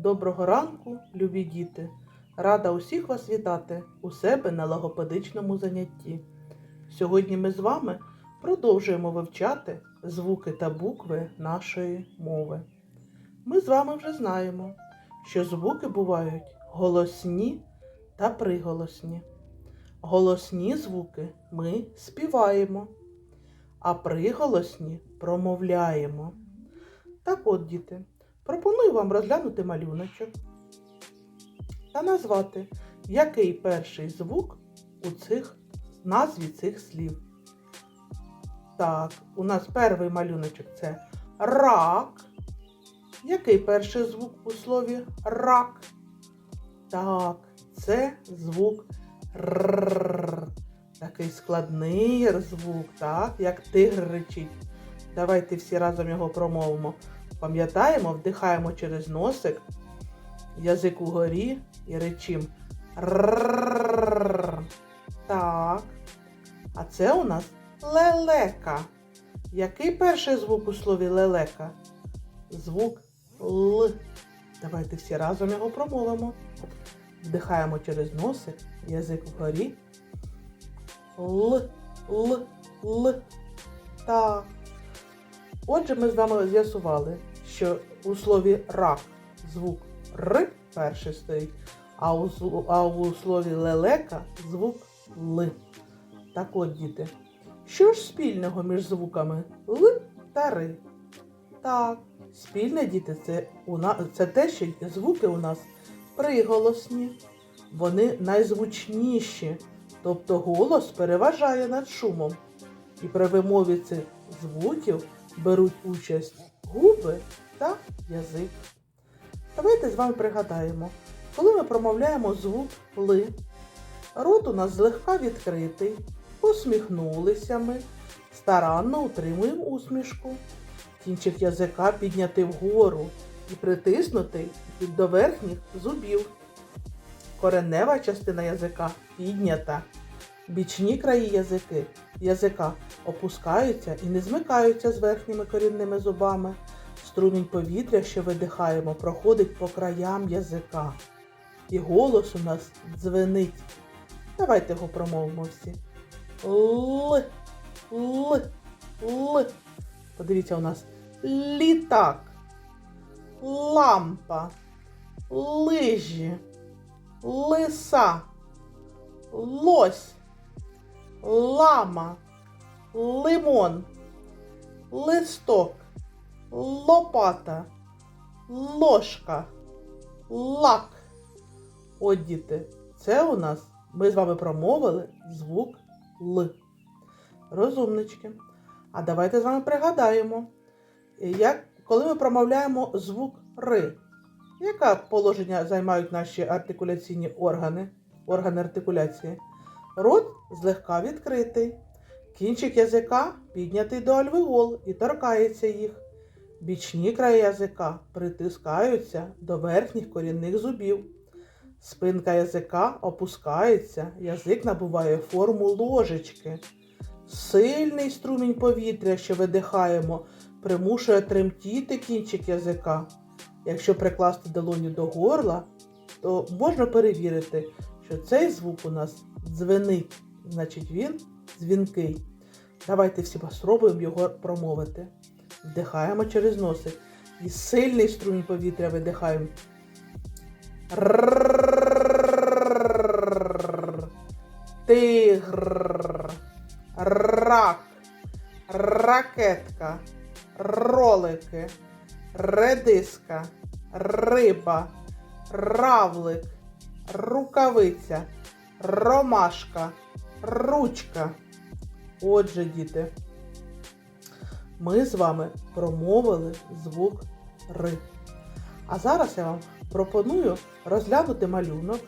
Доброго ранку, любі діти! Рада усіх вас вітати у себе на логопедичному занятті. Сьогодні ми з вами продовжуємо вивчати звуки та букви нашої мови. Ми з вами вже знаємо, що звуки бувають голосні та приголосні. Голосні звуки ми співаємо, а приголосні промовляємо. Так от, діти, пропоную вам розглянути малюночок та назвати, який перший звук у цих назві цих слів. Так, у нас перший малюночок це рак. Який перший звук у слові рак? Так, це звук р. Такий складний звук, так, як тигр речить. Давайте всі разом його промовимо. Пам'ятаємо, вдихаємо через носик, язик угорі і речим. Так. А це у нас лелека. Який перший звук у слові лелека? Звук Л. Давайте всі разом його промовимо. Вдихаємо через носик, язик вгорі. Л, Л, Л. Так. Отже, ми з вами з'ясували, що у слові рак звук Р перший стоїть, а у, а у слові лелека звук Л. Так от, діти, що ж спільного між звуками Л та Р? Так, спільне діти, це, у на... це те, що звуки у нас приголосні, вони найзвучніші, тобто голос переважає над шумом. І при вимові цих звуків беруть участь губи та язик. Давайте з вами пригадаємо, коли ми промовляємо звук ли, рот у нас злегка відкритий, посміхнулися ми, старанно утримуємо усмішку, кінчик язика піднятий вгору і притиснутий до верхніх зубів. Коренева частина язика піднята. Бічні краї язики, язика опускаються і не змикаються з верхніми корінними зубами. Струмінь повітря, що видихаємо, проходить по краям язика. І голос у нас дзвенить. Давайте його промовимо всі. Л, л, л. Подивіться, у нас літак, лампа, лижі, лиса, лось, лама, лимон, листок, лопата, ложка, лак. От діти, це у нас ми з вами промовили звук Л. Розумнички. А давайте з вами пригадаємо, як, коли ми промовляємо звук Р. Яке положення займають наші артикуляційні органи, органи артикуляції? Рот злегка відкритий. Кінчик язика піднятий до альвеол і торкається їх. Бічні краї язика притискаються до верхніх корінних зубів. Спинка язика опускається, язик набуває форму ложечки. Сильний струмінь повітря, що видихаємо, примушує тремтіти кінчик язика. Якщо прикласти долоню до горла, то можна перевірити, що цей звук у нас дзвенить, значить він дзвінкий. Давайте всі спробуємо його промовити. Вдихаємо через носик. І сильний струмінь повітря видихаємо. Тигр. Рак. Ракетка. Ролики. Редиска. Риба. Равлик. Рукавиця. Ромашка. Ручка. Отже, діти ми з вами промовили звук Р. А зараз я вам пропоную розглянути малюнок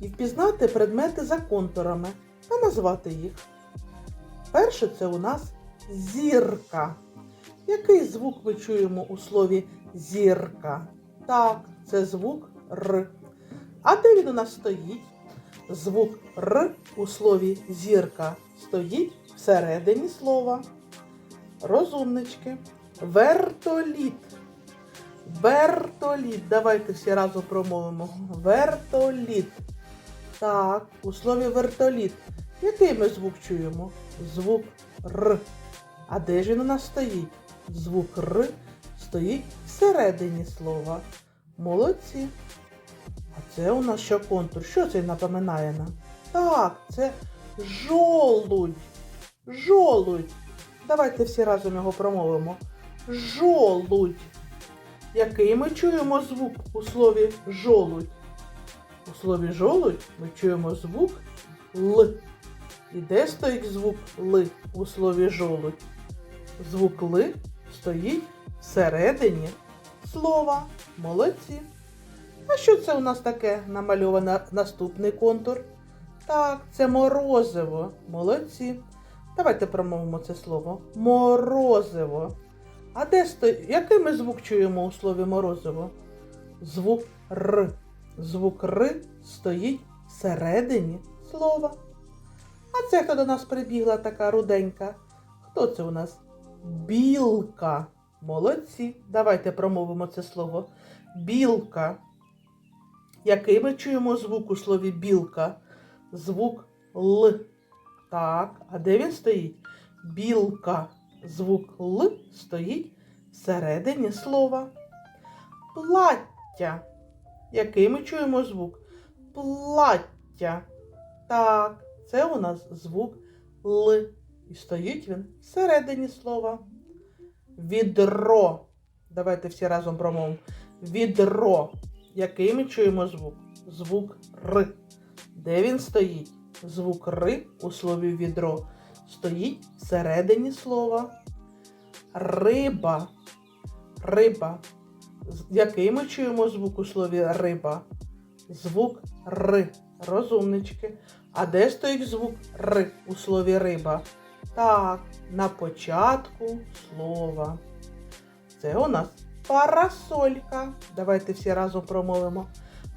і впізнати предмети за контурами та назвати їх. Перше це у нас зірка. Який звук ми чуємо у слові зірка? Так, це звук Р. А де він у нас стоїть? Звук Р у слові зірка стоїть всередині слова. Розумнички. Вертоліт. Вертоліт. Давайте всі разом промовимо. Вертоліт. Так, у слові вертоліт. Який ми звук чуємо? Звук Р. А де ж він у нас стоїть? Звук Р стоїть всередині слова. Молодці. А це у нас що контур? Що це напоминає нам? Так, це жолудь. Жолудь. Давайте всі разом його промовимо. Жолудь. Який ми чуємо звук у слові жолудь? У слові жолудь ми чуємо звук Л. І де стоїть звук Л у слові жолудь? Звук Л стоїть всередині слова. Молодці. А що це у нас таке намальовано наступний контур? Так, це морозиво. Молодці. Давайте промовимо це слово. Морозиво. А де стоїть? Який ми звук чуємо у слові морозиво? Звук Р. Звук Р стоїть всередині слова. А це хто до нас прибігла така руденька? Хто це у нас? Білка. Молодці. Давайте промовимо це слово. Білка. Який ми чуємо звук у слові білка? Звук Л. Так, а де він стоїть? Білка. Звук Л стоїть всередині слова. Плаття. Який ми чуємо звук? Плаття. Так, це у нас звук Л. І стоїть він всередині слова. Відро. Давайте всі разом промовимо. Відро. Який ми чуємо звук? Звук Р. Де він стоїть? Звук Р у слові відро стоїть всередині слова. Риба. Риба. Який ми чуємо звук у слові риба? Звук Р. Розумнички. А де стоїть звук Р у слові риба? Так, на початку слова. Це у нас парасолька. Давайте всі разом промовимо.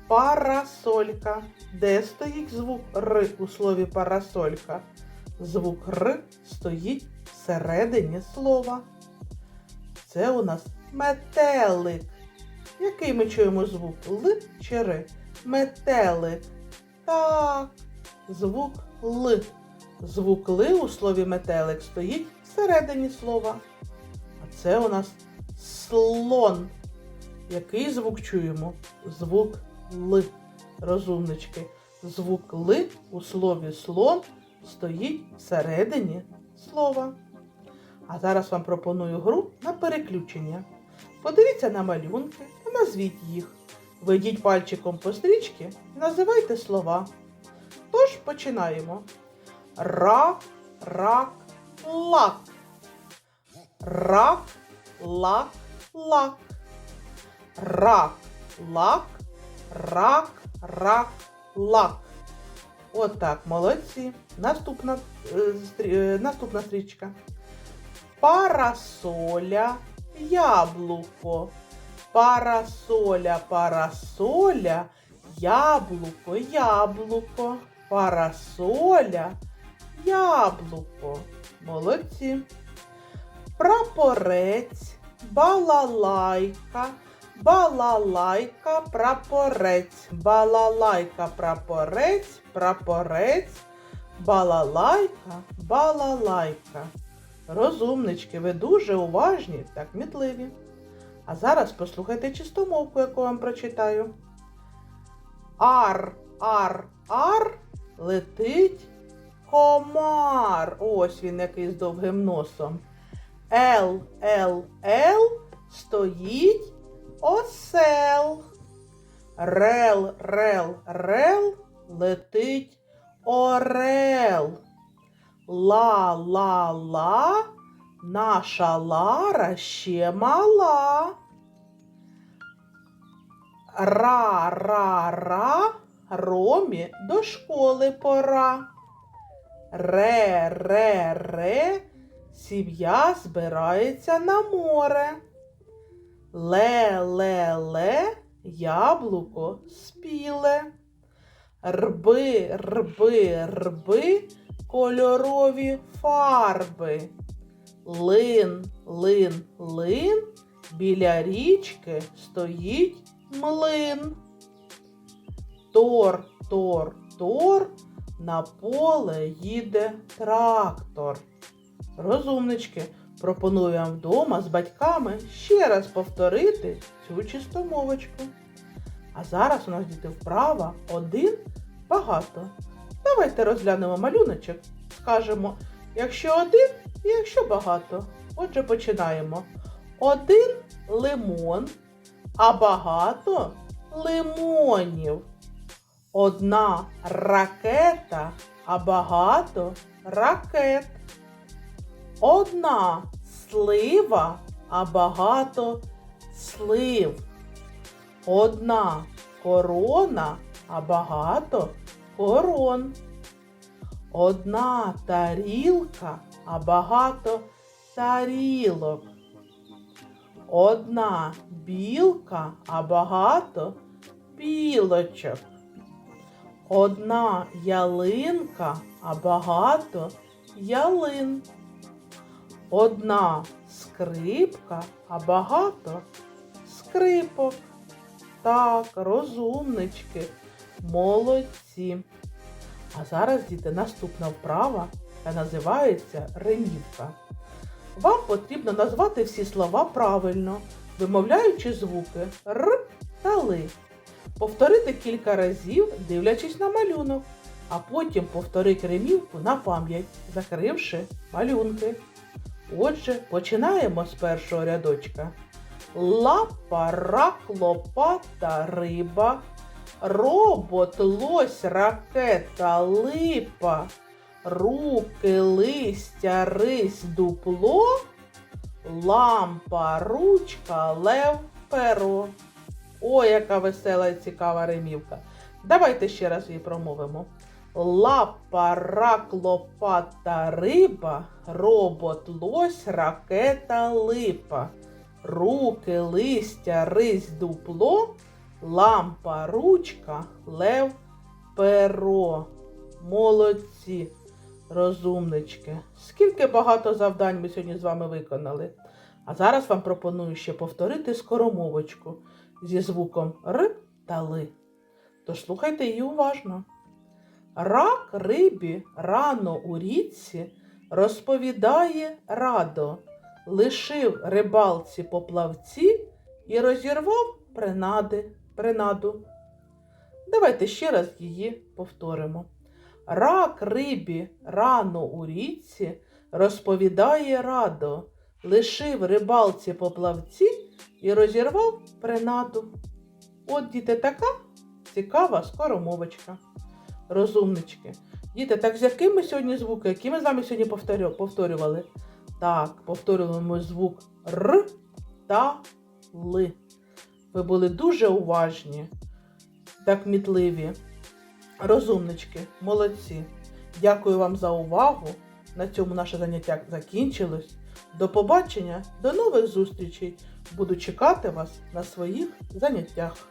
Парасолька. Де стоїть звук Р у слові парасолька? Звук Р стоїть всередині слова. Це у нас метелик. Який ми чуємо звук? Л чи Р? Метелик. Так. Звук Л. Звук Л у слові метелик стоїть всередині слова. А це у нас слон. Який звук чуємо? Звук Л. Розумнички. Звук Л у слові слон стоїть всередині слова. А зараз вам пропоную гру на переключення. Подивіться на малюнки та назвіть їх. Ведіть пальчиком по стрічці і називайте слова. Тож починаємо. Рак, рак, лак. Рак, лак, лак. Рак, лак, рак, рак, лак. Отак, молодці. Наступна, е, наступна стрічка. Парасоля, яблуко. Парасоля, парасоля, яблуко, яблуко. Парасоля, яблуко. Молодці. Прапорець, балалайка, балалайка, прапорець, балалайка, прапорець, прапорець, балалайка, балалайка. Розумнички, ви дуже уважні та кмітливі. А зараз послухайте чистомовку, яку вам прочитаю. Ар, ар, ар, летить комар. Ось він який з довгим носом. Ел, ел, ел, стоїть осел. Рел, рел, рел, летить орел. Ла, ла, ла, наша Лара ще мала. Ра, ра, ра, Ромі до школи пора. Ре, ре, ре, сім'я збирається на море. Ле, ле, ле, яблуко спіле. Рби, рби, рби, кольорові фарби. Лин, лин, лин, Біля річки стоїть млин. Тор, тор, тор, на поле їде трактор. Розумнички, пропоную вам вдома з батьками ще раз повторити цю чистомовочку. А зараз у нас діти вправа один багато. Давайте розглянемо малюночок. Скажемо, якщо один і якщо багато. Отже, починаємо. Один лимон, а багато лимонів. Одна ракета, а багато ракет. Одна слива, а багато слив. Одна корона, а багато корон. Одна тарілка, а багато тарілок. Одна білка, а багато білочок. Одна ялинка, а багато ялин. Одна скрипка, а багато скрипок. Так, розумнички, молодці. А зараз, діти, наступна вправа яка називається ремівка. Вам потрібно назвати всі слова правильно, вимовляючи звуки Р та Ли. Повторити кілька разів, дивлячись на малюнок, а потім повторити ремівку на пам'ять, закривши малюнки. Отже, починаємо з першого рядочка. Лапа, рак, лопата, риба, робот, лось, ракета, липа, руки, листя, рись, дупло, лампа, ручка, лев, перо. Ой, яка весела і цікава римівка. Давайте ще раз її промовимо. Лапа, рак, лопата, риба, робот, лось, ракета, липа. Руки, листя, рись, дупло, лампа, ручка, лев, перо. Молодці, розумнички. Скільки багато завдань ми сьогодні з вами виконали. А зараз вам пропоную ще повторити скоромовочку зі звуком Р та Ли. Тож слухайте її уважно. Рак рибі рано у річці розповідає радо, лишив рибалці поплавці і розірвав принади, принаду. Давайте ще раз її повторимо. Рак рибі рано у річці розповідає радо, лишив рибалці поплавці і розірвав принаду. От, діти, така цікава скоромовочка. Розумнички. Діти, так з якими ми сьогодні звуки, які ми з вами сьогодні повторювали? Так, повторюємо звук Р та Л. Ви були дуже уважні та кмітливі. Розумнички, молодці. Дякую вам за увагу. На цьому наше заняття закінчилось. До побачення, до нових зустрічей. Буду чекати вас на своїх заняттях.